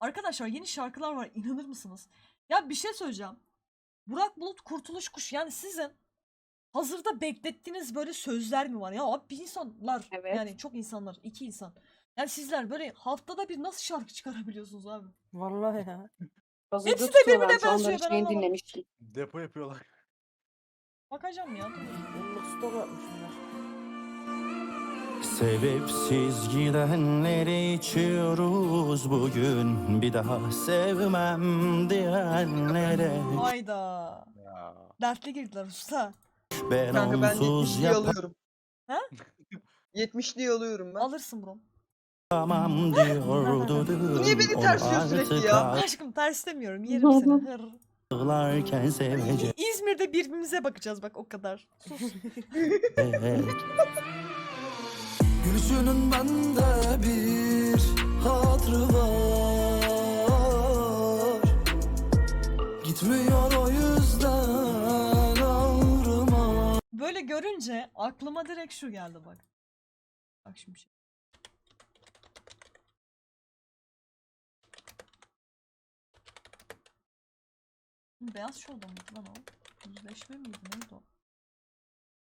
Arkadaşlar yeni şarkılar var inanır mısınız? Ya bir şey söyleyeceğim. Burak Bulut Kurtuluş Kuş yani sizin hazırda beklettiğiniz böyle sözler mi var? Ya abi bir insanlar Evet. yani çok insanlar iki insan. Yani sizler böyle haftada bir nasıl şarkı çıkarabiliyorsunuz abi? Vallahi ya. Hepsi de birbirine benziyor, ben anlamadım. dinlemiştim. Depo yapıyorlar. Bakacağım ya. Yıllık stok yapmışlar. Sebepsiz gidenleri içiyoruz bugün Bir daha sevmem diyenlere Hayda. Ya. Dertli girdiler usta. Ben Kanka ben onsuz 70'liyi alıyorum. Ha? 70'liyi alıyorum ben. Alırsın bro. yapamam diyordu Niye beni tersliyor sürekli ya? Aşkım ters demiyorum. Yerim seni. Hır. ağlarken sevecek İzmir'de birbirimize bakacağız bak o kadar. Sus. Gülüşünün bende bir hatırı var Gitmiyor o yüzden ağrıma Böyle görünce aklıma direkt şu geldi bak. Bak şimdi şey. Beyaz şurada mıydı lan o? Yüzleşme miydi neydi o?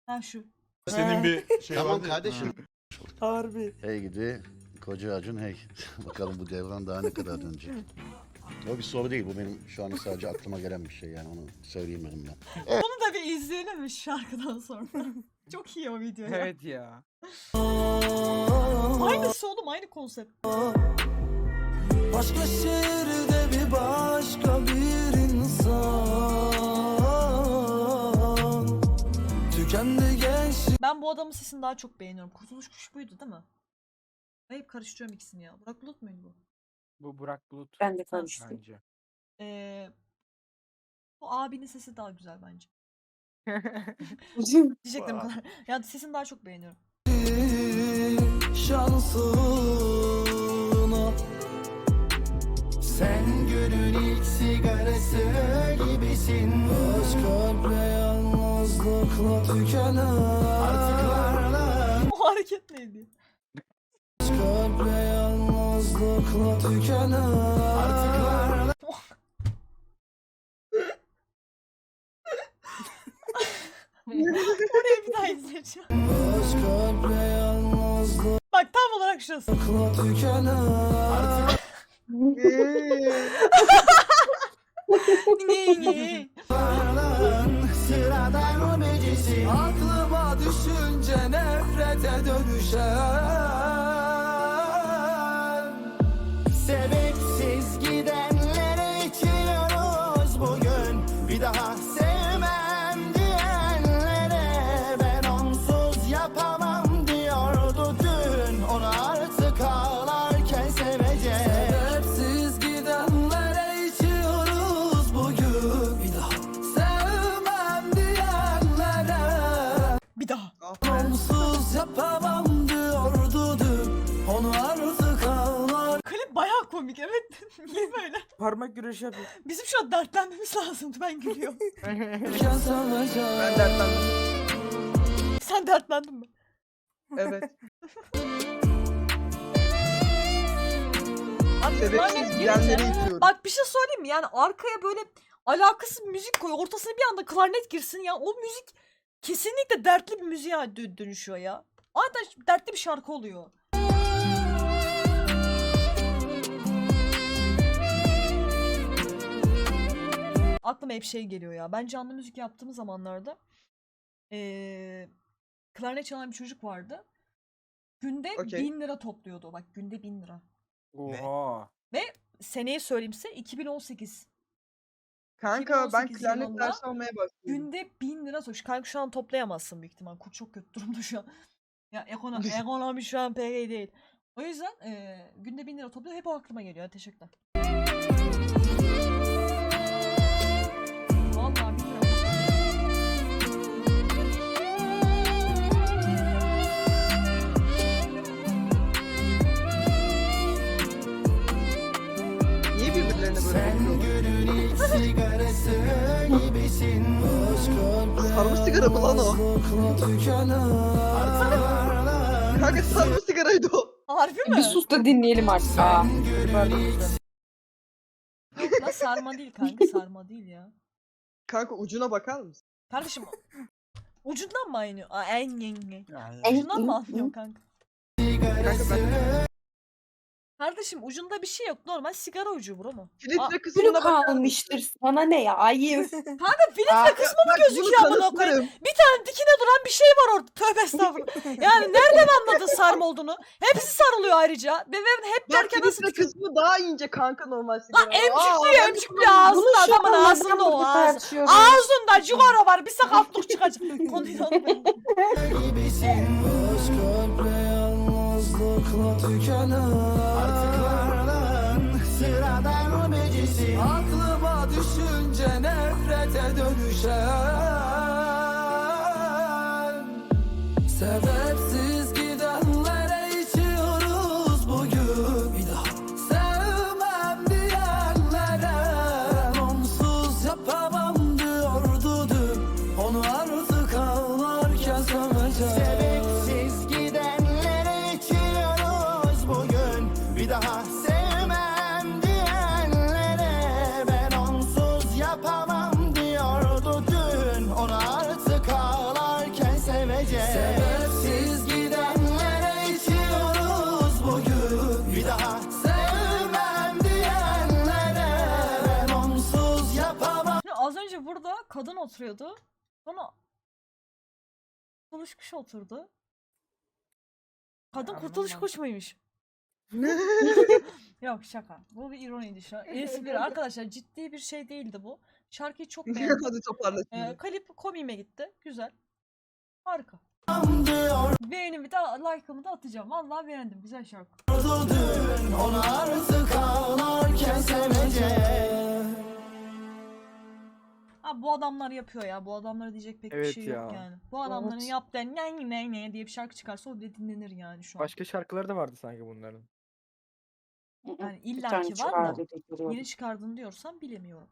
Ha şu. Senin bir şey Tamam vardı ya. kardeşim. Harbi. Hey gidi koca Acun hey. Bakalım bu devran daha ne kadar dönecek. O bir soru değil bu benim şu an sadece aklıma gelen bir şey yani onu söyleyeyim benim ben. Bunu da bir izleyelim mi şarkıdan sonra? Çok iyi o video ya. Evet ya. Aynısı oğlum aynı konsept. Başka şehirde bir başka bir insan Ben bu adamın sesini daha çok beğeniyorum. Kurtuluş Kuş buydu değil mi? Ben hep karıştırıyorum ikisini ya. Burak Bulut muydu bu? Bu Burak Bulut. Ben de karıştım. Bence. Ee, bu abinin sesi daha güzel bence. Diyecektim bu kadar. Ya sesini daha çok beğeniyorum. şansına Sen günün ilk sigarası gibisin Aşk kalple yalnızlıkla tükenen O hareket neydi? Kalple yalnızlıkla tükenen Orayı bir daha izleyeceğim. Yalnızlıkla Bak tam olarak şurası. tükenen Sıradan komik evet. Niye böyle? Parmak güreşi yapıyor. Bizim şu an dertlenmemiz lazımdı ben gülüyorum. Ben dertlendim. Sen dertlendin mi? Evet. Abi Sebepsiz gidenleri itiyorum. Bak bir şey söyleyeyim mi? Yani arkaya böyle alakasız bir müzik koy. Ortasına bir anda klarnet girsin ya. O müzik kesinlikle dertli bir müziğe dö- dönüşüyor ya. Adeta dertli bir şarkı oluyor. Aklıma hep şey geliyor ya. Ben canlı müzik yaptığım zamanlarda eee klarnet çalan bir çocuk vardı. Günde Okey. bin lira topluyordu. Bak günde bin lira. Oha. Seneyi söyleyeyimse 2018. Kanka ben 2018 klarnet yılında dersi almaya başladım. Günde bin lira sonuç. Kanka şu an toplayamazsın büyük ihtimal. Kur çok kötü durumda şu an. Ya ekonomi, ekonomi şu an pek iyi değil. O yüzden eee, günde bin lira topluyor. Hep o aklıma geliyor. Teşekkürler. Sarmış sigara mı lan o? Kanka sarmış sigaraydı o. Harbi mi? Bir sus da dinleyelim artık. Aa. Günün ilk La sarma değil kanka sarma değil ya. Kanka ucuna bakar mısın? Kardeşim ucundan mı aynı? Aa, en yenge. Ucundan mı anlıyorsun kanka? Kanka ben Kardeşim ucunda bir şey yok. Normal sigara ucu bro mu? Aa, filtre Gülü kısmına bakar mısın? kalmıştır. Sana ne ya? Ayıp. Kanka filtre Aa, kısmı bak, mı gözüküyor bunu amına koyayım? kanıtlarım. Bir tane dikine duran bir şey var orada. Tövbe estağfurullah. Yani nereden anladın sarma olduğunu? Hepsi sarılıyor ayrıca. Ve hep Bak derken nasıl filtre kısmı daha ince kanka normal sigara. Lan emcikliyor emcikliyor ağzında şu adamın an neden ağzında o burada ağzı. tartışıyoruz? Ağzında cigara var bir sakatlık çıkacak. Konuyu unutmayın. gibisin Aşk kalple yalnızlıkla tükenir Artıklardan sıradan becisin Aklıma düşünce nefrete dönüşen. Sebepsiz seveceğim Sebepsiz gidenlere içiyoruz bugün Bir daha Sevmem diyenlere Ben onsuz yapamam Şimdi az önce burada kadın oturuyordu. Sonra Kurtuluş kuş oturdu. Kadın kurtuluş kuş muymuş? Yok şaka. Bu bir ironiydi şu an. Espri. Arkadaşlar ciddi bir şey değildi bu. Şarkıyı çok beğendim. Hadi toparla Ee, şimdi. klip komiğime gitti. Güzel. Harika. Beğenimi de like'ımı da atacağım. Vallahi beğendim. Güzel şarkı. Ha bu adamlar yapıyor ya. Bu adamlara diyecek pek bir Evet şey yok ya. yani. Bu adamların Evet. yaptığı ne ne ne diye bir şarkı çıkarsa o bile dinlenir yani şu an. Başka şarkıları da vardı sanki bunların. Yani Bir illaki var da. Yeni çıkardın diyorsan bilemiyorum.